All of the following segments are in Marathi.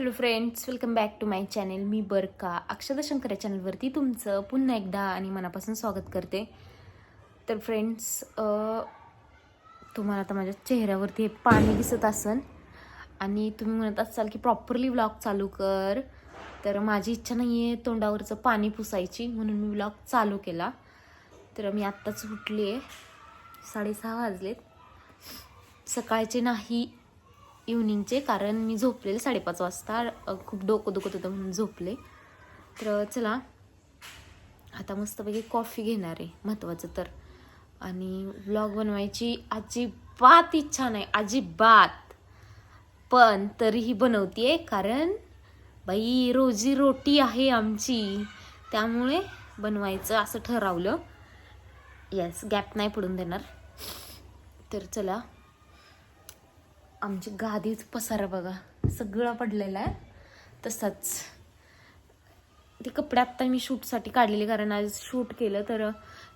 Hello friends welcome back to my channel मी बरका. अक्षदा शंकर या चॅनलवरती तुमचं पुन्हा एकदा आणि मनापासून स्वागत करते. तर फ्रेंड्स तुम्हाला आता माझ्या चेहऱ्यावरती पाणी दिसत असन आणि तुम्ही म्हणत असाल की प्रॉपरली व्लॉग चालू कर. तर माझी इच्छा नाही आहे तोंडावरचं पाणी पुसायची म्हणून मी व्लॉग चालू केला. तर मी आत्ताच उठली आहे साडेसहा वाजलेत. सकाळचे नाही इव्हनिंगचे कारण मी झोपलेले साडेपाच वाजता. खूप डोकं दुखत होतं म्हणून झोपले. तर चला. आता मस्तपैकी कॉफी घेणार आहे महत्त्वाचं तर. आणि व्लॉग बनवायची अजिबात इच्छा नाही अजिबात. पण तरीही बनवते कारण बाई रोजी रोटी आहे आमची. त्यामुळे बनवायचं असं ठरवलं. येस गॅप नाही पडून देणार. तर चला. आमची गादीच पसारा बघा. सगळं पडलेलं आहे. तसंच. ते कपडे आत्ता मी शूटसाठी काढलेले कारण आज शूट केलं तर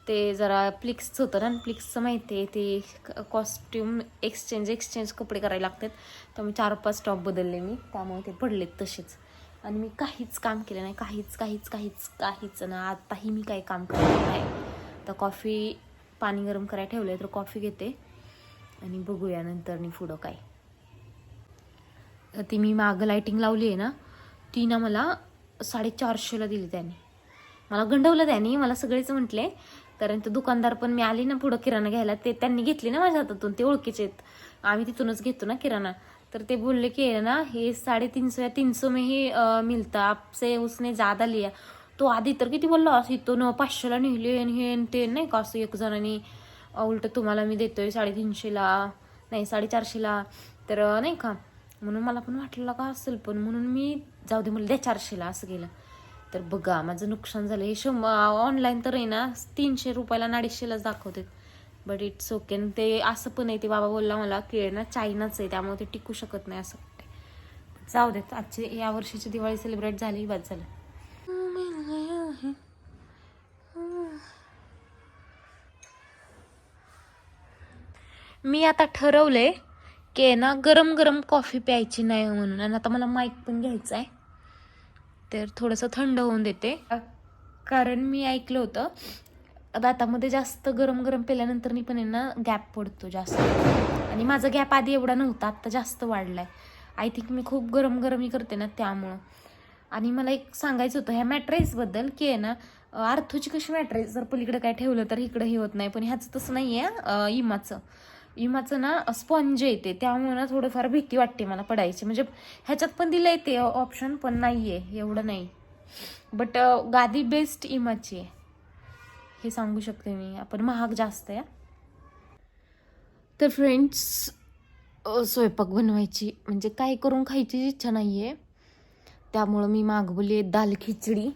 ते जरा प्लिक्सचं होतं ना. प्लिक्सचं माहिती आहे. ते कॉस्ट्युम एक्सचेंज एक्सचेंज कपडे करायला लागतात. त्यामुळे चार पाच टॉप बदलले मी. त्यामुळे ते पडलेत तसेच. आणि मी काहीच काम केलं नाही. काहीच काहीच काहीच काहीच ना. आत्ताही मी काही काम करत नाही. तर कॉफी पाणी गरम करायला ठेवलं आहे तर कॉफी घेते. आणि बघूया नंतर मी पुढं काय. ती मी मागं लायटिंग लावली आहे ना ती ना मला साडेचारशेला दिली त्याने. मला गंडवलं त्याने मला सगळेच म्हटले कारण ते दुकानदार पण मी आली ना पुढं किराणा घ्यायला ते त्यांनी घेतली ना माझ्या हातातून ते ओळखीचे आहेत. आम्ही तिथूनच घेतो ना किराणा. तर ते बोलले की आहे ना हे साढ़े या तीन मे में ही मिलता आपसे उसने ज़्यादा लिया. तो आधी तर किती बोलला असं इथून पाचशेला नेले आणि हे ते नाही का असं एक जणांनी उलट तुम्हाला मी देतोय साडेतीनशेला नाही साडेचारशेला तर नाही का. म्हणून मला पण वाटलं का असेल पण म्हणून मी जाऊ दे मला द्या चारशेला असं केलं तर बघा माझं नुकसान झालं. हे शंभर ऑनलाईन तर आहे ना तीनशे रुपयाला अडीचशेलाच दाखवते बट इट्स ओके ते असं पण आहे ते बाबा बोलला मला की ना चायनाच आहे त्यामुळे ते टिकू शकत नाही असं वाटते जाऊ देत आजची या वर्षीची दिवाळी सेलिब्रेट झाली बाद झालं. मी आता ठरवले की आहे ना गरम गरम कॉफी प्यायची नाही म्हणून. आणि आता मला माईक पण घ्यायचा आहे. तर थोडंसं थंड होऊन देते. कारण मी ऐकलं होतं दातामध्ये जास्त गरम गरम पेल्यानंतर पण आहे ना गॅप पडतो जास्त. आणि माझा गॅप आधी एवढा नव्हता आत्ता जास्त वाढलाय. आय थिंक मी खूप गरम गरमही करते ना त्यामुळं. आणि मला एक सांगायचं होतं ह्या मॅट्रेसबद्दल की आहे ना आर्थोची कशी मॅट्रेस जर पलीकडे काय ठेवलं तर इकडे हे होत नाही. पण ह्याचं तसं नाही आहे इमाचं. इमाचं ना स्पॉन्ज येते त्यामुळे ना थोडंफार भीती वाटते मला पडायची. म्हणजे ह्याच्यात पण दिलं येते ते ऑप्शन पण नाही आहे एवढं नाही. बट गादी बेस्ट इमाची आहे. हे सांगू शकते मी. आपण महाग जास्त आहे तर फ्रेंड्स स्वयंपाक बनवायची म्हणजे काय करून खायची इच्छा नाही आहे त्यामुळं मी मागवली आहे दाल खिचडी.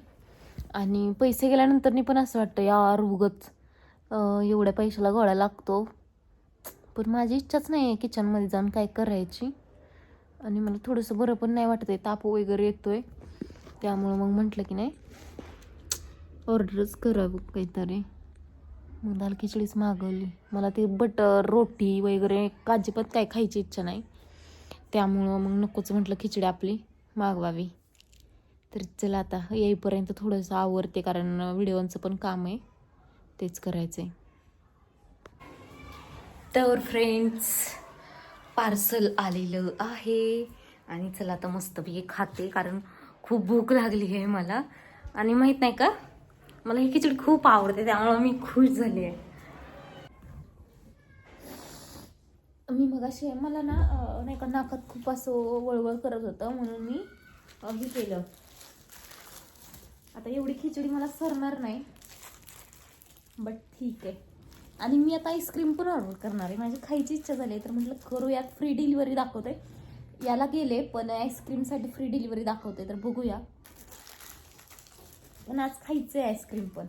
आणि पैसे गेल्यानंतरनी पण असं वाटतं यार उगच एवढ्या पैशाला गोळा लागतो. पण माझी इच्छाच नाही आहे किचनमध्ये जाऊन काय करायची. आणि मला थोडंसं बरं पण नाही वाटत आहे. ताप वगैरे येतो आहे त्यामुळं मग म्हटलं की नाही ऑर्डरच करावं काहीतरी. मग दाल खिचडीच मागवली. मला ते बटर रोटी वगैरे काजीपत काय खायची इच्छा नाही. त्यामुळं मग नकोच म्हटलं खिचडी आपली मागवावी. तर चला आता येईपर्यंत थोडंसं आवरते कारण व्हिडिओचं पण काम आहे. तेच करायचं आहे तर फ्रेंड्स पार्सल आलेलं आहे. आणि चला आता मस्तपैकी खाते कारण खूप भूक लागली आहे मला. आणि माहीत नाही का मला ही खिचडी खूप आवडते त्यामुळं मी खुश झाली आहे. मी मगाशी मला ना नाही का नाकात खूप असं वळवळ करत होतं म्हणून मी हे केलं. आता एवढी खिचडी मला सरणार नाही बट ठीक आहे. आणि मी आता आईस्क्रीम पण ऑर्डर करणार आहे. माझी खायची इच्छा झाली आहे तर म्हटलं करूयात. फ्री डिलिव्हरी दाखवते. याला गेले पण आईस्क्रीमसाठी फ्री डिलिव्हरी दाखवते तर बघूया. पण आज खायचं आहे आईस्क्रीम पण.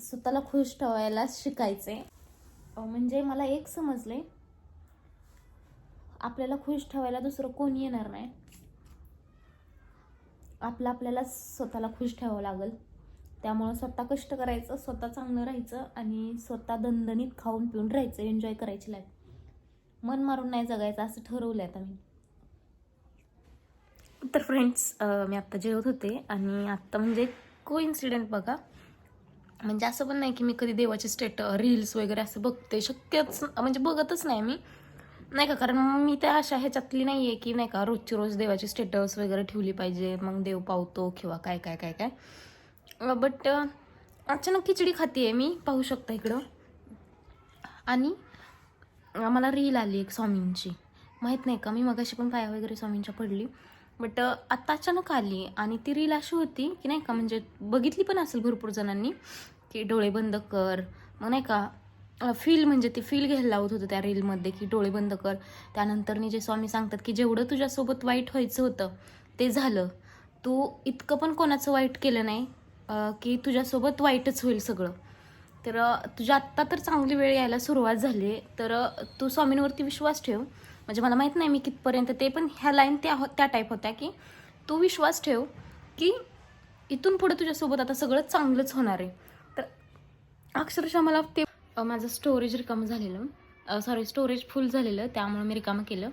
स्वतःला खुश ठेवायला शिकायचं आहे म्हणजे मला एक समजले आपल्याला खुश ठेवायला दुसरं कोणी येणार नाही. आपलं आपल्याला स्वतःला खुश ठेवावं लागेल. त्यामुळं स्वतः कष्ट करायचं स्वतः चांगलं राहायचं आणि स्वतः दणदणीत खाऊन पिऊन राहायचं एन्जॉय करायची लाईफ मन मारून नाही जगायचं असं ठरवलं आहे आता मी. तर फ्रेंड्स मी आत्ता जेवत होते आणि आत्ता म्हणजे को इन्सिडेंट बघा. म्हणजे असं पण नाही की मी कधी देवाचे स्टेट रील्स वगैरे असं बघते शक्यच म्हणजे बघतच नाही मी. नाही का? कारण मी त्या अशा ह्याच्यातली नाही आहे की नाही का रोजची रोज देवाची स्टेटस वगैरे ठेवली पाहिजे मग देव पावतो किंवा काय काय काय काय. बट अचानक खिचडी खाते आहे मी पाहू शकता इकडं. आणि मला रील आली एक स्वामींची. माहीत नाही का मी मगाशी पण पाया वगैरे स्वामींच्या पडली. बट आत्ता अचानक आली आणि ती रील अशी होती की नाही का म्हणजे बघितली पण असेल भरपूर जणांनी की डोळे बंद कर. मग नाही का फील म्हणजे ती फील घ्यायला लावत होतं त्या रीलमध्ये की डोळे बंद कर. त्यानंतर जे स्वामी सांगतात की जेवढं तुझ्यासोबत वाईट व्हायचं होतं ते झालं. तू इतकं पण कोणाचं वाईट केलं नाही. की तुझ्यासोबत वाईटच होईल सगळं. तर तुझ्या आत्ता तर चांगली वेळ यायला सुरुवात झाली. आहे तर तू स्वामींवरती विश्वास ठेव. म्हणजे मला माहीत नाही मी कितपर्यंत ते पण ह्या लाईन त्या हो- त्या टाईप होत्या की तू विश्वास ठेव की इथून पुढे तुझ्यासोबत आता सगळं चांगलंच होणार आहे. तर अक्षरशः मला ते माझं स्टोरेज रिकामं झालेलं. सॉरी स्टोरेज फुल झालेलं. त्यामुळे मी रिकामं केलं.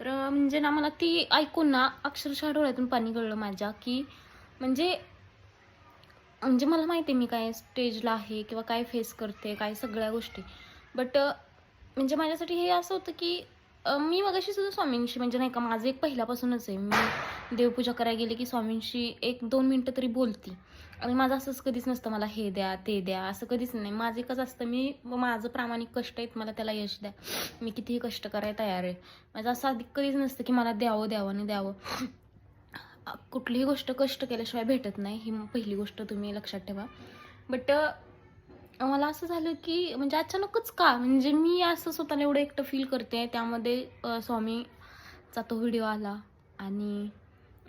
तर म्हणजे ना मला ती ऐकून ना अक्षरशः डोळ्यातून पाणी गळलं माझ्या की म्हणजे म्हणजे मला माहिती आहे मी काय स्टेजला आहे किंवा काय फेस करते काय सगळ्या गोष्टी. बट म्हणजे माझ्यासाठी हे असं होतं की मी मगाशी सुद्धा स्वामींशी म्हणजे नाही का माझं एक पहिल्यापासूनच आहे. मी देवपूजा करायला गेले की स्वामींशी एक दोन मिनटं तरी बोलती. आणि माझं असंच कधीच नसतं मला हे द्या ते द्या असं कधीच नाही. माझं एकच असतं मी माझं प्रामाणिक कष्ट आहेत मला त्याला यश द्या. मी कितीही कष्ट करायला तयार आहे. माझं असं अधिक कधीच नसतं की मला द्यावं द्यावं आणि द्यावं. कुठलीही गोष्ट कष्ट केल्याशिवाय भेटत नाही ही पहिली गोष्ट तुम्ही लक्षात ठेवा. बट मला असं झालं की म्हणजे अचानकच का म्हणजे मी असं स्वतःला एवढं एकटं फील करते त्यामध्ये स्वामीचा तो व्हिडिओ आला आणि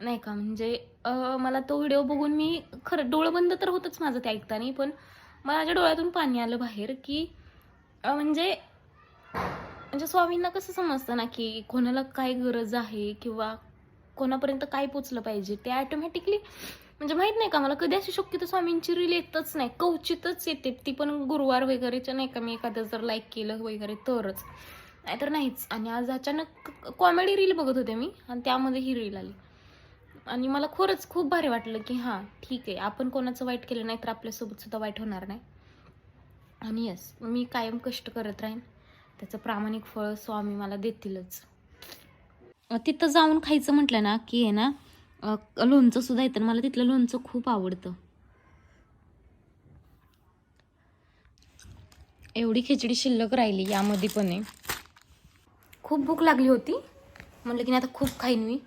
नाही का म्हणजे मला तो व्हिडिओ बघून मी खरं डोळं बंद तर होतंच माझं ते ऐकताना पण माझ्या डोळ्यातून पाणी आलं बाहेर की म्हणजे म्हणजे स्वामींना कसं समजतं ना की कोणाला काय गरज आहे किंवा कोणापर्यंत काय पोचलं पाहिजे ते ॲटोमॅटिकली म्हणजे माहीत नाही का मला कधी अशी शक्यतो स्वामींची रील येतच नाही. कवचितच येते. ती पण गुरुवार वगैरेच्या नाही का मी एखादं जर लाईक केलं वगैरे तरच. नाहीतर नाहीच. आणि आज अचानक कॉमेडी रील बघत होते मी आणि त्यामध्ये ही रील आली. आणि मला खरंच खूप भारी वाटलं की हां ठीक आहे. आपण कोणाचं वाईट केलं नाही तर आपल्यासोबत सुद्धा वाईट होणार नाही. आणि यस मी कायम कष्ट करत राहीन. त्याचं प्रामाणिक फळ स्वामी मला देतीलच. तिथं जाऊन खायचं म्हटलं ना की आहे ना लोणचं सुद्धा येतं. मला तिथलं लोणचं खूप आवडतं. एवढी खिचडी शिल्लक राहिली यामध्ये पण आहे. खूप भूक लागली होती. म्हणलं की नाही आता खूप खाईन मी.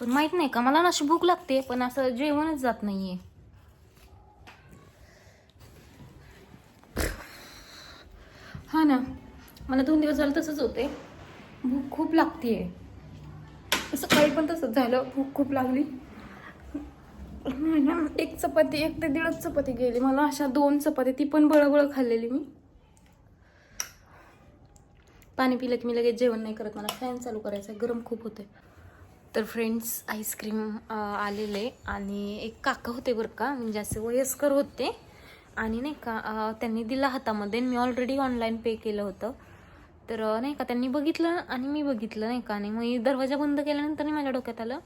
पण माहीत नाही का मला ना अशी भूक लागते पण असं जेवणच जात नाही आहे हा ना मला दोन दिवस झालं तसंच होते भूक खूप लागते आहे सकाळी पण तसंच झालं. भूक खूप लागली. एक चपाती एक ते दीडच चपाती गेली. मला अशा दोन चपाती ती पण बळबळ खाल्लेली मी. पाणी पिलं की मी लगेच जेवण नाही करत. मला फॅन चालू करायचा आहे, गरम खूप होते तर फ्रेंड्स आईस्क्रीम आलेले. आणि एक काका होते बरं का म्हणजे असे वयस्कर होते. आणि नाही का त्यांनी दिला हातामध्ये मी ऑलरेडी ऑनलाईन पे केलं होतं. तर नाही का त्यांनी बघितलं आणि मी बघितलं नाही का. आणि मग दरवाजा बंद केल्यानंतर माझ्या डोक्यात आलं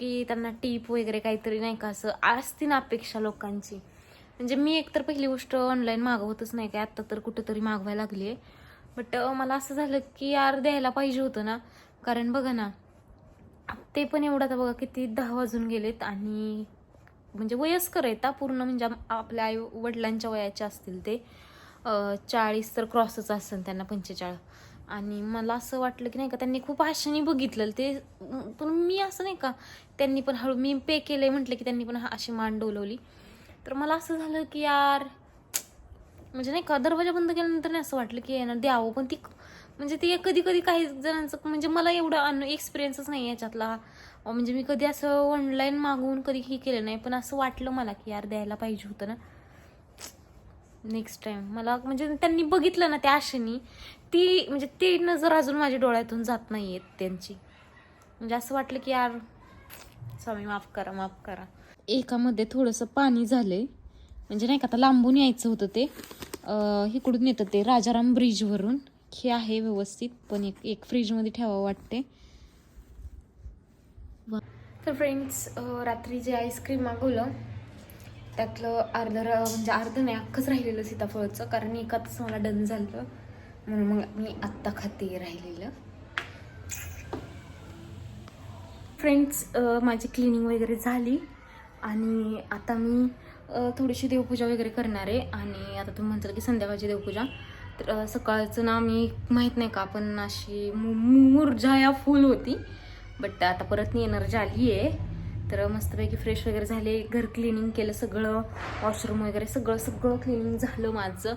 की त्यांना टीप वगैरे काहीतरी नाही का असं असती ना अपेक्षा लोकांची. म्हणजे मी एकतर पहिली गोष्ट ऑनलाईन मागवतच नाही काय आत्ता तर कुठंतरी मागवायला लागली आहे बट मला असं झालं की यार द्यायला पाहिजे होतं ना. कारण बघा ना ते पण एवढं आता बघा किती दहा वाजून गेलेत आणि म्हणजे वयस्कर आहेत पूर्ण म्हणजे आपल्या आई वडिलांच्या वयाचे असतील ते. चाळीस तर क्रॉसच असेल त्यांना पंचेचाळीस. आणि मला असं वाटलं की नाही का त्यांनी खूप आशाने बघितलं. ते पण मी असं नाही का त्यांनी पण हळू मी पे केलंय म्हटलं की त्यांनी पण अशी मान डोलवली. तर मला असं झालं की यार म्हणजे नाही का दरवाजा बंद केल्यानंतर नाही असं वाटलं की यांना द्यावं. पण ती म्हणजे ते कधी कधी काही जणांचं म्हणजे मला एवढा अन एक्सपिरियन्सच नाही याच्यातला. म्हणजे मी कधी असं ऑनलाईन मागवून कधी हे केलं नाही. पण असं वाटलं मला की यार द्यायला पाहिजे होतं ना. नेक्स्ट टाइम मला म्हणजे त्यांनी बघितलं ना त्या आशेनी ती म्हणजे ती नजर अजून माझ्या डोळ्यातून जात नाही आहेत त्यांची. म्हणजे असं वाटलं की यार स्वामी माफ करा माफ करा. एकामध्ये थोडंसं पाणी झालंय. म्हणजे नाही का आता लांबून यायचं होतं ते. इकडून येतं ते राजाराम ब्रिजवरून हे आहे व्यवस्थित पण एक एक फ्रीजमध्ये ठेवावं वाटते तर फ्रेंड्स रात्री जे आईस्क्रीम मागवलं त्यातलं अर्ध म्हणजे अर्ध नाही अख्खंच राहिलेलं सीताफळचं कारण एकातच मला डन झालं. म्हणून मग मी आत्ता खाते राहिलेलं. फ्रेंड्स माझी क्लिनिंग वगैरे झाली. आणि आता मी थोडीशी देवपूजा वगैरे करणार आहे. आणि आता तुम्ही म्हणताल की संध्याकाळची देवपूजा. तर सकाळचं ना मी माहीत नाही का पण अशी मु- मुरझाया फुल होती. बट आता परत मी एनर्जी आली आहे तर मस्तपैकी फ्रेश वगैरे झाले. घर क्लिनिंग केलं सगळं वॉशरूम वगैरे सगळं सगळं क्लिनिंग झालं माझं.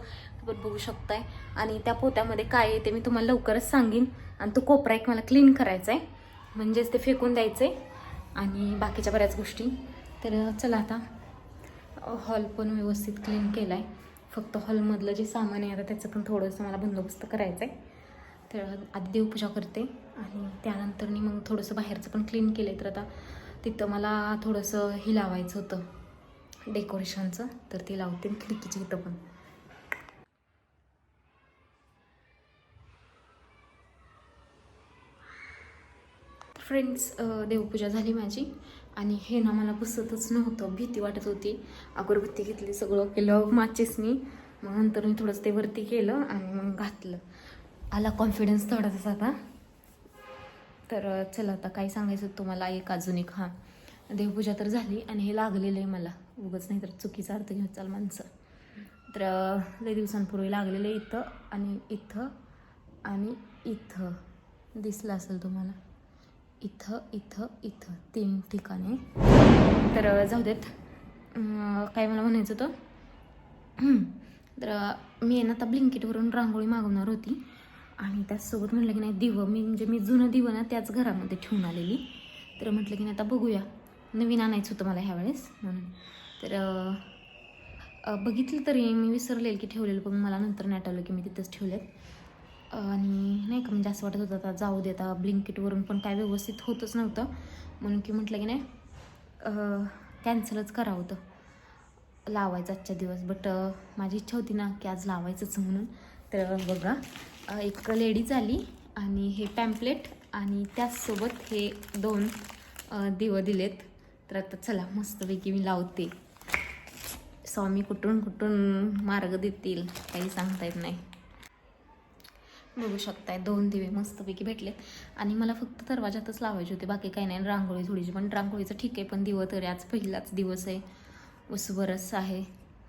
पण बघू शकताय. आणि त्या पोत्यामध्ये काय आहे ते मी तुम्हाला लवकरच सांगेन. आणि तो कोपरा एक मला क्लीन करायचा आहे म्हणजेच ते फेकून द्यायचं आहे आणि बाकीच्या बऱ्याच गोष्टी. तर चला आता हॉल पण व्यवस्थित क्लीन केला आहे फक्त हॉलमधलं जे सामान आहे आता त्याचं पण थोडंसं मला बंदोबस्त करायचा आहे तर आधी देवपूजा करते. आणि त्यानंतर मी मग थोडंसं बाहेरचं पण क्लीन केलं आहे तर आता तिथं मला थोडंसं हे लावायचं होतं डेकोरेशनचं तर ते लावते खिडकीच्या इथं पण. फ्रेंड्स देवपूजा झाली माझी. आणि हे ना मला बसतच नव्हतं भीती वाटत होती. अगरबत्ती घेतली सगळं केलं माचेसनी मग नंतर मी थोडंसं ते वरती केलं आणि मग घातलं. आला कॉन्फिडन्स थोडासा आता. तर चला आता काय सांगायचं होतं तुम्हाला एक अजून एक हां. देवपूजा तर झाली आणि हे लागलेलं आहे मला. उगच नाही तर चुकीचा अर्थ घेऊन चाल माणसं. तर लई दिवसांपूर्वी लागलेलं आहे इथं आणि इथं आणि इथं. दिसलं असेल तुम्हाला? इथं इथं इथं. तीन ठिकाणी. तर जाऊ देत. काय मला म्हणायचं होतं? तर मी ना आता ब्लिंकेटवरून रांगोळी मागवणार होती. आणि त्याचसोबत म्हटलं की नाही दिवं. मी म्हणजे मी जुनं दिवं ना त्याच घरामध्ये ठेवून आलेली. तर म्हटलं की नाही आता बघूया. नवीन आणायचं होतं मला ह्यावेळेस. म्हणून. तर बघितलं तरी मी विसरलेल की ठेवलेलं पण मला नंतर नाही आठवलं की मी तिथंच ठेवलेत. आणि नाही का म्हणजे असं वाटत होतं आता जाऊ दे आता ब्लिंकेटवरून पण काय व्यवस्थित होतच नव्हतं. म्हणून की म्हटलं की नाही कॅन्सलच करावं. होतं लावायचं आजच्या दिवस. बट माझी इच्छा होती ना की आज लावायचंच म्हणून. तर बघा. एक लेडीज आली आणि हे पॅम्पलेट आणि त्याचसोबत हे दोन दिवं दिलेत. तर आता चला मस्तपैकी मी लावते. स्वामी कुठून कुठून मार्ग देतील काही सांगता येत नाही. बघू शकताय दोन दिवे मस्तपैकी भेटले आणि मला फक्त दरवाजातच लावायचे होते बाकी काही नाही. रांगोळी थोडीशी पण रांगोळीचं ठीक आहे पण दिवं तरी आज पहिलाच दिवस आहे. उसवरस आहे.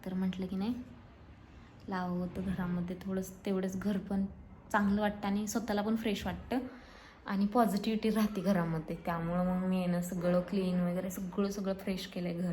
तर म्हटलं की नाही लावावं होतं घरामध्ये थोडंसं तेवढंच घर पण चांगलं वाटतं आणि स्वतःला पण फ्रेश वाटतं. आणि पॉझिटिव्हिटी राहते घरामध्ये. त्यामुळं मग मी आहे ना सगळं क्लीन वगैरे सगळं सगळं फ्रेश केलं आहे घर.